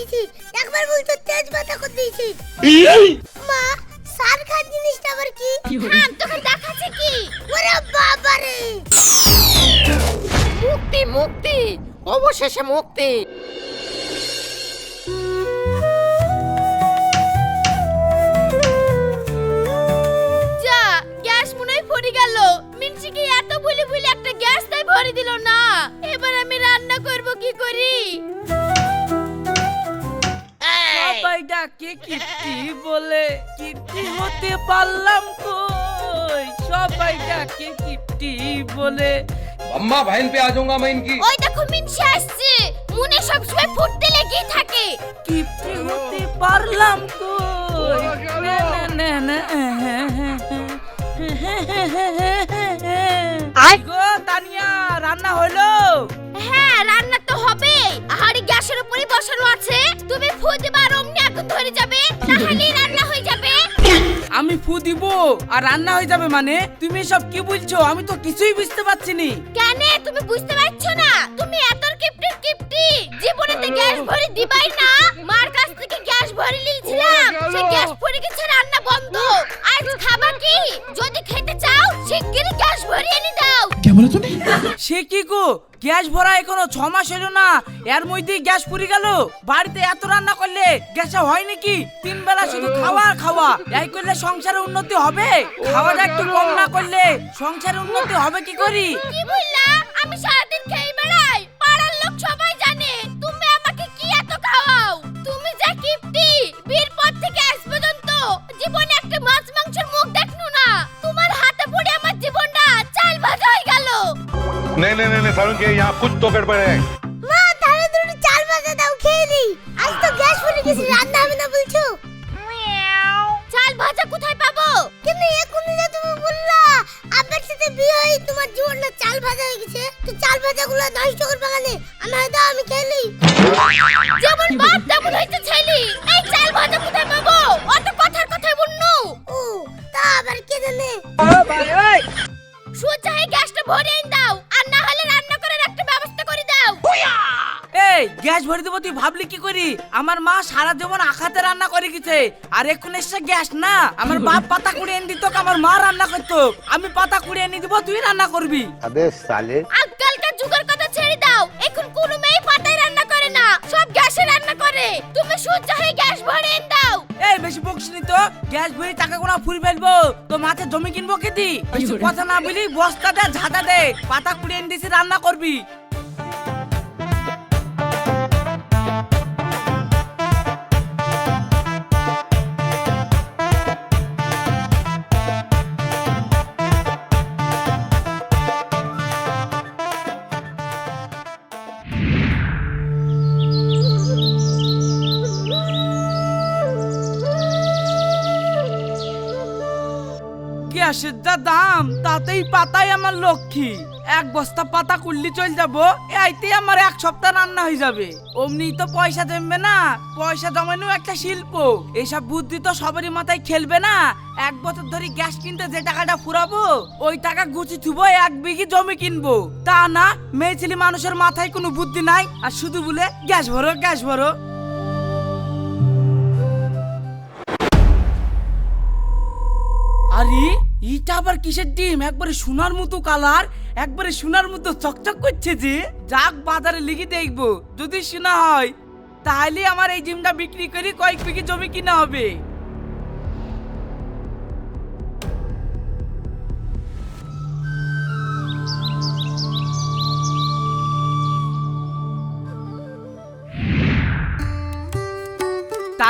দিয়েছি। একবার বলতো তেজ বাঁধা করে দিয়েছি। মা সার খান জিনিসটা আবার কি? হ্যাঁ তোকে দেখাচ্ছে কি? ওরে বাবা রে মুক্তি মুক্তি অবশেষে মুক্তি। যা গ্যাস মনে হয় পড়ে গেল। মিনসিকে এত বলি বলি একটা গ্যাস তাই ভরে দিল? না। এবার আমি রান্না করব কি করি? ডাকে কীর্তি বলে কীর্তি হতে পারলাম কই সবাই ডাকে কীর্তি বলে अम्मा बहन पे आ जाऊंगा मैं इनकी ওই দেখো মিনসি আসছে মনে সবসময় ফুটতে লেগেই থাকে কীর্তি হতে পারলাম কই না না না না গো তানিয়া রান্না হলো হ্যাঁ রান্না তো হবে হাড়ি গ্যাসের উপরই বসানো আছে তুমি ফু দিবা আর অমনি আগুন ধরে যাবে? তাহলেই রান্না যাবে আমি ফু দিব আর রান্না হয়ে যাবে মানে? তুমি সব কি বলছো? আমি তো কিছুই বুঝতে পারছি নি। কেন? তুমি বুঝতে পারছ না? তুমি এত কিপটি কিপটি। জীবনেতে গ্যাস ভরে দিবাই না। মার কাছ থেকে গ্যাস ভরে নিয়েছিলাম। সে গ্যাস পড়ে গেছে রান্না বন্ধ। আজ খাবা কি? যদি খেতে চাও শিগগিরই গ্যাস ভরিয়ে এনে দাও। কে বলে তুমি? সে কি গো? গ্যাস ভরা এখনও ছ মাস হলো না। এর মধ্যে গ্যাস পুরি গেল। বাড়িতে এত রান্না করলে গ্যাসে হয় নাকি? তিন বেলা শুধু খাওয়া আর খাওয়া। এই করলে সংসারে উন্নতি হবে খাওয়াটা একটু কম না করলে সংসারে উন্নতি হবে কি করি কি বললা আমি সারাদিন খেয়ে বেড়াই পাড়ার লোক সবাই জানে তুমি আমাকে কি এত খাওয়াও তুমি যা কিপটি বিয়ের পর থেকে আজ পর্যন্ত জীবনে একটা মাছ মাংসের মুখ দেখনু না তোমার হাতে পড়ে আমার জীবনটা চাল ভাজা হয়ে গেল नहीं नहीं नहीं नहीं, सारुण के यहाँ कुछ तो गड़बड़ है মা তাহলে দুটো চাল বাঁধা দাও খেয়ে নি আজ তো গ্যাস পড়ে গেছে রান্না ভাজা হয়ে গেছে তো চাল ভাজা গুলো নষ্ট করবে কেন আমার দাও আমি খেলি যেমন বাপ তেমন হয়তো ছেলে এই চাল ভাজা কোথায় পাবো? অত কথার কথাই বলনু। ও তা আবার কে জানে? সোজা হয়ে গ্যাসটা ভরে দাও। গ্যাস ভরে দেবো তুই ভাবলি কি করি? আমার মা সারা জীবন আখাতে রান্না করে গেছে। আর এখন এসে গ্যাস না আমার বাপ পাতা কুড়ে এনে দিত আমার মা রান্না করতো। আমি পাতা কুড়ে এনে দিব তুই রান্না করবি। আবে সালে। আজকালকার যুগের কথা ছেড়ে দাও এখন কোনো মেয়ে পাতায় রান্না করে না সব গ্যাসে রান্না করে। তুমি সূর্য হয়ে গ্যাস ভরে এনে দাও। এই বেশি বকছিনি তো গ্যাস ভরে টাকা গোনা ফুরি ফেলব তো মাঠে জমি কিনবো কেতি কিছু কথা না বলি বস্তা দে ঝাঁটা দে পাতা কুড়ে এনে দিছি রান্না করবি। গ্যাসের যা দাম, তাতেই পাতাই আমার লক্ষ্মী। এক বস্তা পাতা কুল্লি চল যাব এইতেই আমার এক সপ্তাহ রান্না হয়ে যাবে। অমনি তো পয়সা জমবে না, পয়সা জমানো একটা শিল্প। এসব বুদ্ধি তো সবারই মাথায় খেলবে না। এক বছর ধরে গ্যাস কিনতে যে টাকাটা ফুরাবো, ওই টাকা গুছি থুবো, এক বিঘি জমি কিনবো। তা না, মেয়ে ছেলে মানুষের মাথায় কোনো বুদ্ধি নাই, আর শুধু বলে, গ্যাস ভরো গ্যাস ভরো। এটা আবার কিসের ডিম? একবারে সোনার মতো কালার, একবারে সোনার মতো চকচক করছে যে। যাক, বাজারে লিখে দেখব। যদি সোনা হয়, তাহলে আমার এই ডিমটা বিক্রি করি, কয়েক বিঘি জমি কিনা হবে।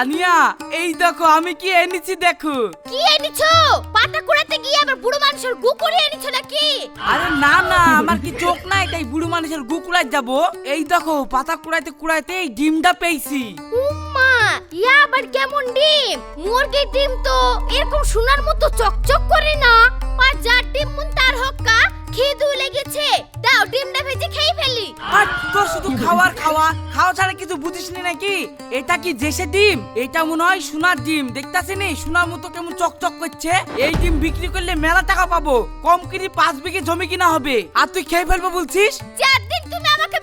তানিয়া এই দেখো আমি কি এনেছি দেখো। কি এনেছো? পাতা কুড়াতে গিয়ে আবার বুড়ো মানুষের গু করে এনেছো নাকি? আরে না না আমার কি চোখ নাই তাই বুড়ো মানুষের গু কুড়াই যাব। এই দেখো পাতা কুড়াইতে কুড়াইতে এই ডিমটা পেয়েছি। উম্মা ইয়া আবার কেমন ডিম? মুরগির ডিম তো এরকম সোনার মতো চকচক করে না। আর যার ডিম মন তার হক্কা খিদু লেগেছে। দাও ডিমটা ভেজে খেয়ে ফেলি। আর তোর শুধু খাওয়ার খাওয়া। খাওয়া ছাড়া কিছু বুঝিস নি নাকি? এটা কি দেশে ডিম? এটা মনে হয় সোনার ডিম। দেখতাছি নি সোনার মতো কেমন চকচক করছে। এই ডিম বিক্রি করলে মেলা টাকা পাবো। কম করে পাঁচ বিঘে জমি কিনা হবে। আর তুই খেয়ে ফেলব বলছিস? চার দিন তুমি আমাকে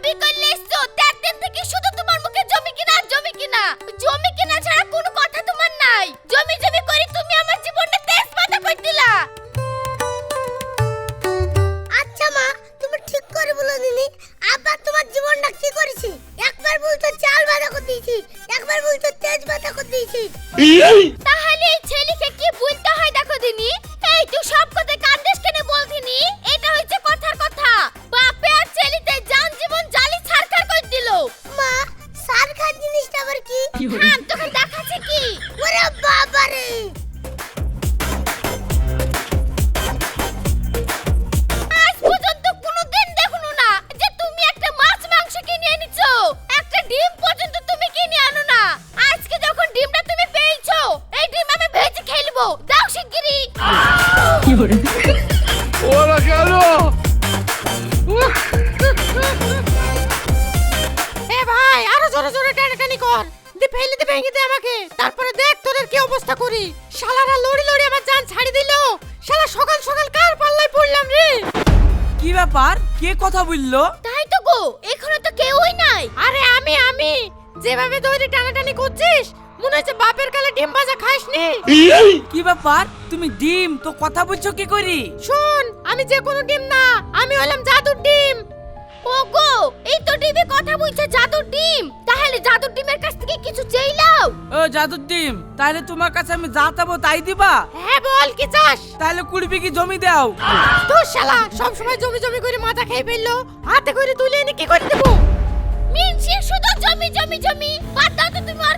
চার দিন থেকে শুধু তোমার ব্যাপার? কে কথা বলল? তাই তো গো এখানে তো কেউই নাই। আরে আমি আমি! যেভাবে দৌড়ে টানাটানি করছিস মনে হচ্ছে বাপের কালে ডিম ভাজা খাইস নি কি ব্যাপার? তুমি ডিম তো কথা বলছো কি করি? শোন আমি যে কোনো ডিম না আমি হলাম জাদুর ডিম। ওগো এই তো কথা বলছে জাদুর ডিম। তাহলে জাদুর ডিমের কাছ থেকে কিছু ও জাদুর ডিম তাহলে তোমার কাছে আমি যা চাবো তাই দিবা? হ্যাঁ বল কি চাস? তাহলে কুড়ি বিঘি জমি দাও। তো শালা সব সময় জমি জমি করে মাথা খেয়ে ফেলল। হাতে করে তুলে এনে কি করে দেবো? মিনসি শুধু জমি জমি জমি। বাদ দাও তো তুমি আর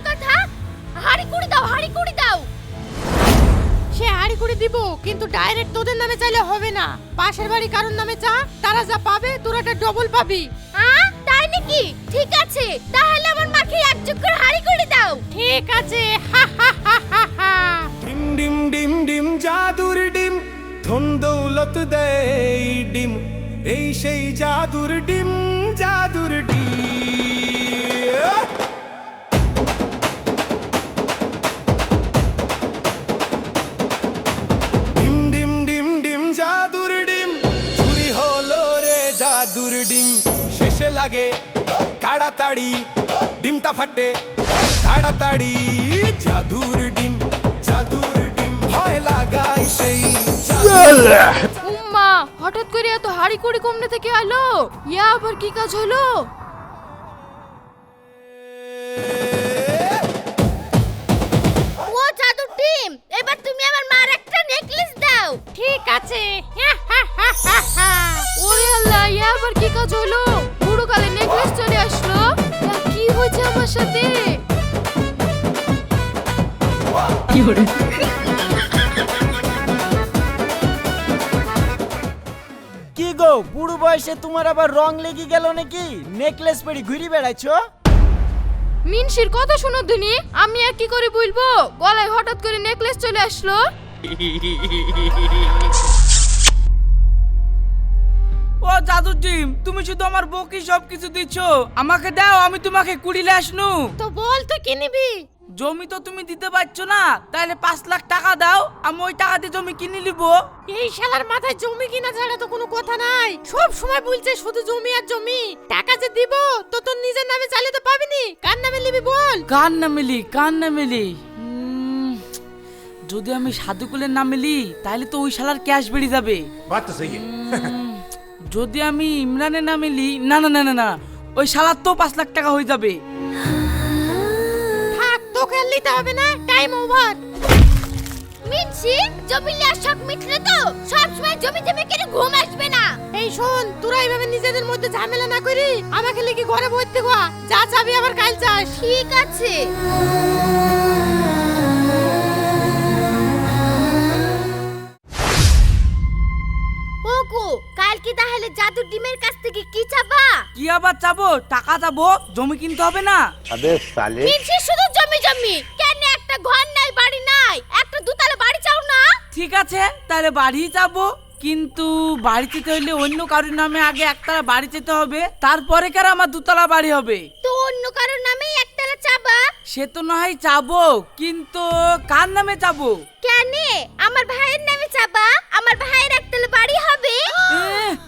করে দিব কিন্তু ডাইরেক্ট তোদের নামে চাইলে হবে না। পাশের বাড়ি কারোর নামে চা তারা যা পাবে তোরা একটা ডবল পাবি। হ্যাঁ তাই নাকি? ঠিক আছে তাহলে আমার মাকে এক চুক করে হাড়ি করে দাও। ঠিক আছে হা হা হা হা হা। ডিম ডিম ডিম ডিম জাদুর ডিম ধন দৌলত দেয় এই ডিম। এই সেই জাদুর ডিম জাদুর ডিম। লাগে তাড়াতাড়ি ডিমটা ফাটে তাড়াতাড়ি জাদুর ডিম জাদুর ডিম ভয় লাগাই সেই উম্মা হঠাৎ করে এত হাড়ি কুড়ি কমনে থেকে আলো ইয়া আবার কি কাজ হলো ও জাদুর টিম এবার তুমি আমার মার একটা নেকলেস দাও। ঠিক আছে। ওরে আল্লাহ ইয়া আবার কি কাজ হলো? বুড়ো কালে নেকলেস চলে আসলো। তা কি হয়েছে আমার সাথে? কি গো বুড়ো বয়সে তোমার আবার রং লেগে গেল নাকি? নেকলেস পরে ঘুরি বেড়াইছো? মিনসির কথা শোনো দিনি আমি আর কি করে বলব? গলায় হঠাৎ করে নেকলেস চলে আসলো। ও জাদুর ডিম তুমি শুধু আমার বউকে সব কিছু দিচ্ছ আমাকে দাও আমি তোমাকে কুড়িলে আসনু তো বল তুই কি নিবি জমি তো তুমি দিতে পারছো না তাহলে পাঁচ লাখ টাকা দাও আমি ওই টাকা দিয়ে জমি কিনে নিব এই শালার মাথায় জমি কিনা ছাড়া তো কোনো কথা নাই সব সময় বলছে শুধু জমি আর জমি টাকা যে দিব তো তোর নিজের নামে চালিয়ে তো পাবিনি কার নামে নিবি বল কার না মিলি কার না মিলি উম, যদি আমি সাধুকুলের নাম মিলি তাহলে তো ওই শালার ক্যাশ বেড়ে যাবে बात तो सही है উম, যদি আমি ইমরানের নামে লি না না না না না ওই শালার তো পাঁচ লাখ টাকা হয়ে যাবে। থাক তোকে আর নিতে হবে না টাইম ওভার মিনসি জমি লিয়ার শখ মিটলে তো সব সময় জমি জমি কেন ঘুম আসবে না। এই শোন তোরা এইভাবে নিজেদের মধ্যে ঝামেলা না করি আমাকে লিখে ঘরে বইতে গো যা চাবি আবার কাল চাস। ঠিক আছে। দাদু ডিমের কাছ থেকে কি চাবা? কি আবার চাবো? টাকা চাবো? জমি কিনতে হবে না। আবে সালে কিনছি শুধু জমি জমি। কেন একটা ঘর নাই বাড়ি নাই? একটা দুতলা বাড়ি চাও না? ঠিক আছে তাহলে বাড়ি যাব কিন্তু বাড়ি যেতে হলে অন্য কারোর নামে আগে একতলা বাড়ি যেতে হবে তারপরে কার আমার দুতলা বাড়ি হবে? তো অন্য কারোর নামেই একতলা চাবা সে তো না হয় চাবো কিন্তু কার নামে চাবো? কেন? আমার ভাইয়ের নামে চাবা আমার ভাইয়ের একতলা বাড়ি হবে?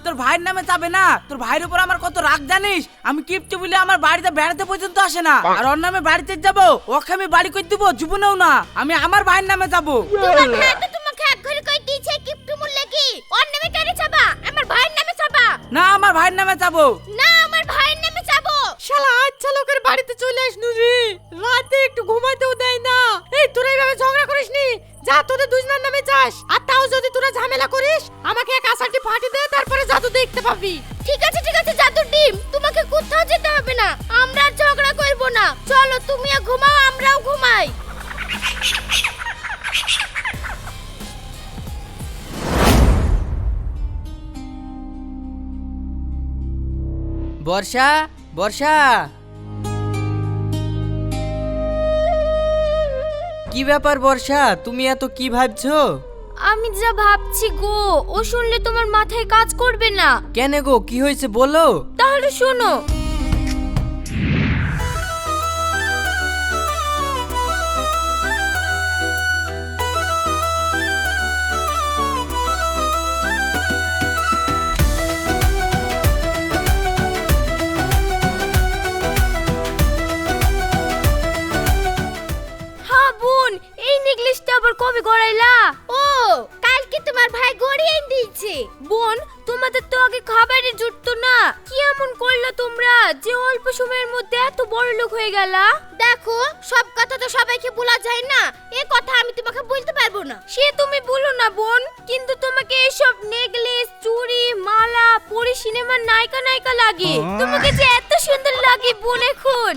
তোর ভাইয়ের নামে চাবে না। তোর ভাইয়ের উপর আমার কত রাগ জানিস? আমি কিপটে বলে আমার বাড়িতে বেড়াতে পর্যন্ত আসে না। আর ওর নামে বাড়িতে যাব ওকে আমি বাড়ি করে দিব? জীবনেও না। আমি আমার ভাইয়ের নামে যাব। তোমার ভাই তো তোমাকে এক ঘরে কই দিয়েছে কিপটু মূল্যে কি? ওর নামে কেন চাবা? আমার ভাইয়ের নামে চাবা? না আমার ভাইয়ের নামে যাব না আমার ভাইয়ের নামে চাবো। শালা আচ্ছা লোকের বাড়িতে চলে আসনু রে। রাতে একটু ঘুমাতেও দেয় বর্ষা বর্ষা। কি ব্যাপার বর্ষা? তুমি এত কি ভাবছ? আমি যা ভাবছি গো ও শুনলে তোমার মাথায় কাজ করবে না। কেন গো? কি হয়েছে বলো। তাহলে শোনো। তোমাদের তো আগে খাবারের জুটতো না। কি এমন করলা তোমরা যে অল্প সময়ের মধ্যে এত বড় লোক হয়ে গেলা? দেখো সব কথা তো সবাইকে বলা যায় না। এ কথা আমি তোমাকে বলতে পারব না। সে তুমি বলো না বোন। কিন্তু তোমাকে এসব নেকলেস চুড়ি মালা পরি সিনেমার নায়িকা নায়িকা লাগে। তোমাকে যে এত সুন্দর লাগে বোন এখন।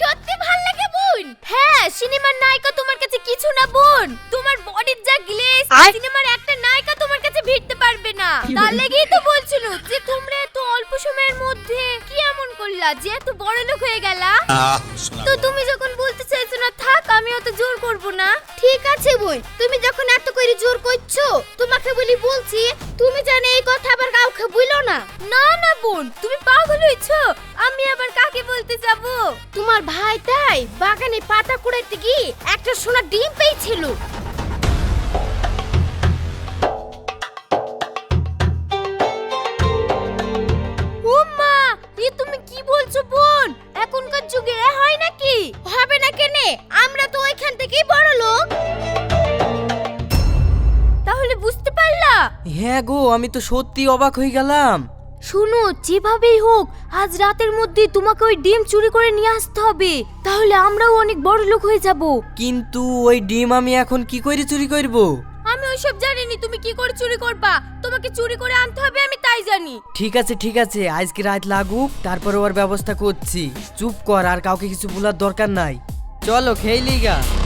সত্যি ভালো লাগে বোন। হ্যাঁ সিনেমার নায়িকা তোমার কাছে কিছু না বোন। তোমার বডির যা গ্লেজ সিনেমার একটা নায়িকা তোমার কাছে ভিড়তে পারবে না। তার লেগেই তো বলছিল যে তোমরা এত অল্প সময়ের মধ্যে কি এমন করলা যে এত বড় লোক হয়ে গেলা? তো তুমি যখন বলতে চাইছো না থাক আমি অত জোর করব না। ঠিক আছে বোন তুমি যখন এত করে জোর করছ তোমাকে বলি বলছি তুমি জানে এই কথা আবার কাউকে বইলো না? না না বোন তুমি পাগল হইছো আমি আবার কাকে বলতে যাব? তোমার ভাই তাই বাগানে পাতা কুড়াইতে গিয়ে একটা সোনার ডিম পেয়েছিল। হ্যাঁ গো আমি তো সত্যি অবাক হয়ে গেলাম। শুনো যেভাবেই হোক আজ রাতের মধ্যে তোমাকে ওই ডিম চুরি করে নিয়ে আসতে হবে। তাহলে আমরাও অনেক বড় লোক হয়ে যাব। কিন্তু ওই ডিম আমি এখন কি করে চুরি করব? আমি ওইসব জানিনি তুমি কি করে চুরি করবা। তোমাকে চুরি করে আনতে হবে আমি তাই জানি। ঠিক আছে ঠিক আছে আজকে রাত লাগুক তারপরে ওর ব্যবস্থা করছি। চুপ কর আর কাউকে কিছু বলার দরকার নাই। চলো খেয়ে গা।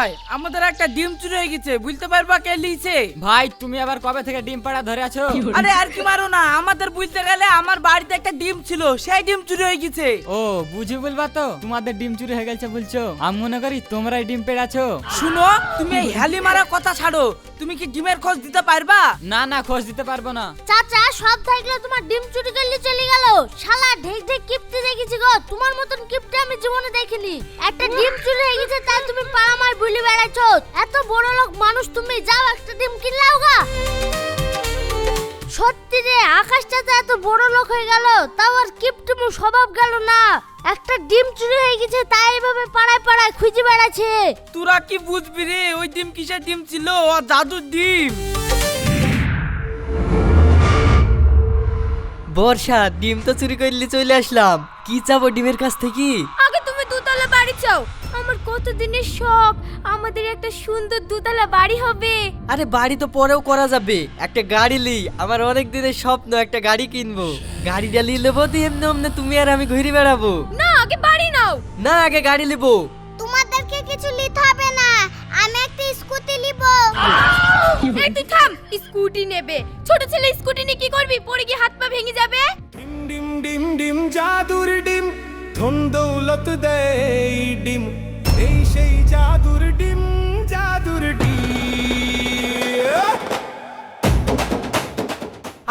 এ ভাই আমাদের একটা ডিম চুরি হয়ে গেছে বুঝতে পারবা কে লিয়েছে ভাই তুমি আবার কবে থেকে ডিম পাড়া ধরে আছো? আরে আর কি মারো না আমাদের বুঝতে গেলে আমার বাড়িতে একটা ডিম ছিল সেই ডিম চুরি হয়ে গেছে। ও বুঝি বলবা তো তোমাদের ডিম চুরি হয়ে গেছে বলছো। আমি মনে করি তোমরাই ডিম পেড়াছো শুনো তুমি এই হ্যালি মারার কথা ছাড়ো তুমি কি ডিমের খোঁজ দিতে পারবা? না না খোঁজ দিতে পারব না। চাচা সব থাকলে তোমার ডিম চুরি করলে চলে গেল। শালা ঢেক ঢেক কিপটে দেখেছি গো তোমার মতন কিপটে আমি জীবনে দেখিনি। একটা ডিম চুরি হয়ে গেছে তাই তুমি পাড়া মার ভুলে বেড়াচ্ছো এত বড় লোক মানুষ তুমি যাও একটা ডিম কিনলাও গা। সত্যি রে আকাশটা তো এত বড় লোক হয়ে গেল তাও আর কিপটুমু স্বভাব গেল না। একটা ডিম চুরি হয়ে গেছে তাই এভাবে পাড়ায় পাড়ায় খুঁজে বেড়াচ্ছে। তোরা কি বুঝবি রে ওই ডিম কিসের ডিম ছিল? ও জাদুর ডিম। বর্ষা ডিম তো চুরি করলে চলে আসলাম। কি চাবো ডিমের কাছ থেকে? আগে তুমি দুতলা বাড়ি চাও আমার কতদিনের শখ। আমাদের একটা সুন্দর দুতলা বাড়ি হবে। আরে বাড়ি তো পরেও করা যাবে। একটা গাড়ি লি। আমার অনেক দিনের স্বপ্ন একটা গাড়ি কিনবো। গাড়িটা নিয়ে নেব দিয়ে এমনি অমনি তুমি আর আমি ঘুরে বেড়াবো। না আগে বাড়ি নাও। না আগে গাড়ি নেব তোমাদেরকে কিছু নিতে হবে না। আমি একটা স্কুটি নিব এই তুই থাম স্কুটি নেবে। ছোট ছেলে স্কুটি নিয়ে কি করবি? পড়ে গিয়ে হাত পা ভেঙে যাবে? ডিম ডিম ডিম ডিম জাদুর ডিম। ধন দৌলত দেয় এই ডিম। এই সেই জাদুর ডিম জাদুর ডিম।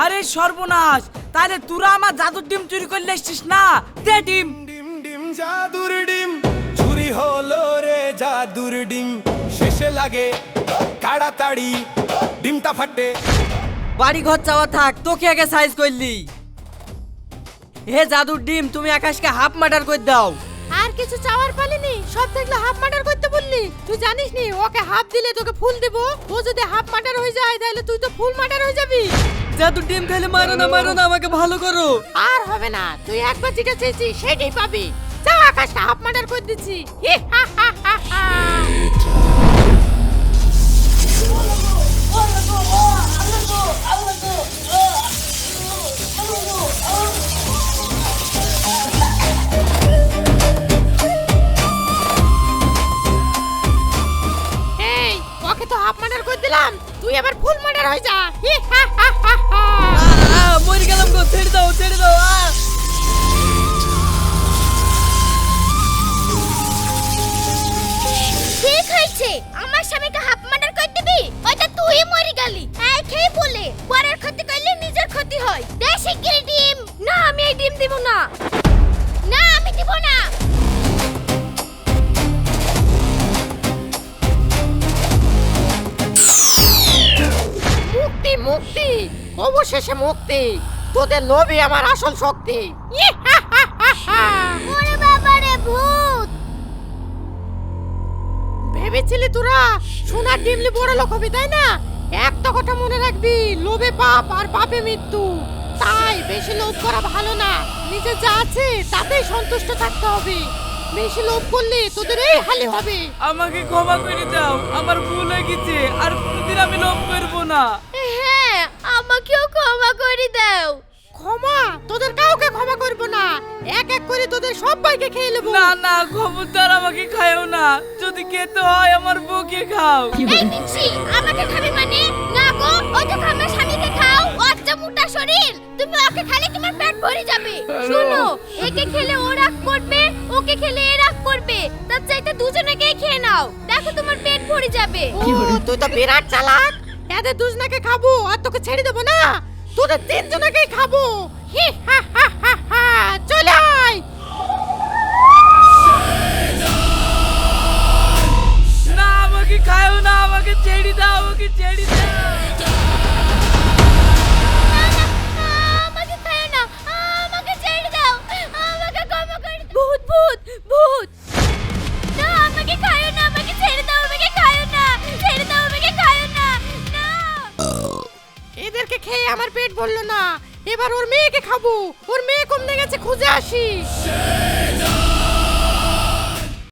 আরে সর্বনাশ তাহলে তোরা আমার জাদুর ডিম চুরি করলে এসছিস না? দে ডিম। ডিম ডিম জাদুর ডিম। চুরি হলো রে জাদুর ডিম। শেষে লাগে তাড়াতাড়ি ডিমটা ফাটে। বাড়ি ঘর চাওয়া থাক তোকে আগে সাইজ করলি। হে জাদুর ডিম তুমি আকাশকে হাফ মার্ডার করে দাও। আর কিছু চাওয়ার পালিনি সব দেখলে হাফ মার্ডার করতে বললি তুই জানিস নি ওকে হাফ দিলে তোকে ফুল দেব ও যদি হাফ মার্ডার হয়ে যায় তাহলে তুই তো ফুল মার্ডার হয়ে যাবি জাদুর ডিম খেলে মারো না মারো না আমাকে ভালো করো আর হবে না তুই একবার যেটা চেয়েছিস সেটাই পাবি যা আকাশটা হাফ মার্ডার করে দিচ্ছি হি হা হা হা হা। এই এবার হয়ে যা। মরে গেলাম গো ছেড়ে দাও ছেড়ে দাও ঠিক হয়েছে। আমার স্বামীকে হাফ মার্ডার করে দিবি? ওইটা তুই মরে গেলি। এই খেয়ে বলে? পরের ক্ষতি করলে নিজের ক্ষতি হয়। দে শিগগিরই ডিম। না আমি এই ডিম দিব না। না আমি দিব না। অবশেষে মুক্তি। তোদের লোভই আমার আসল শক্তি। ওরে বাবা রে ভূত। ভেবেছিলি তোরা সোনার ডিমলি বড় লোক হবি তাই না? একটা কথা মনে রাখবি লোভে পাপ আর পাপে মৃত্যু। তাই বেশি লোভ করা ভালো না। নিজে যা আছে তাতেই সন্তুষ্ট থাকতে হবে। বেশি লোভ করলে তোদের এই হালে হবে। আমাকে ক্ষমা করে দাও আমার ভুল হয়ে গেছে আর কোনোদিন আমি লোভ করব না। ক্ষমা করে দাও। ক্ষমা? তোদের কাউকে ক্ষমা করব না। এক এক করে তোদের সবাইকে খেয়ে নেব। না না খবরদার আমাকে খায়ও না। যদি খেতে হয় আমার বউকে খাও। এই মিছি আমাকে খাবে মানে? না গো ওই তো আমার স্বামীকে খাও। ওর যে মোটা শরীর। তুমি ওকে খেলে তোমার পেট ভরে যাবে। শোনো একে খেলে ও রাগ করবে ওকে খেলে এ রাগ করবে। তার চাইতে দুজনেকেই খেয়ে নাও। দেখো তোমার পেট ভরে যাবে। ও তুই তো বিরাট চালাক। এদের দুজনাকে খাব আর তোকে ছেড়ে দেবো না। তোদের তিনজনকেই খাব। হি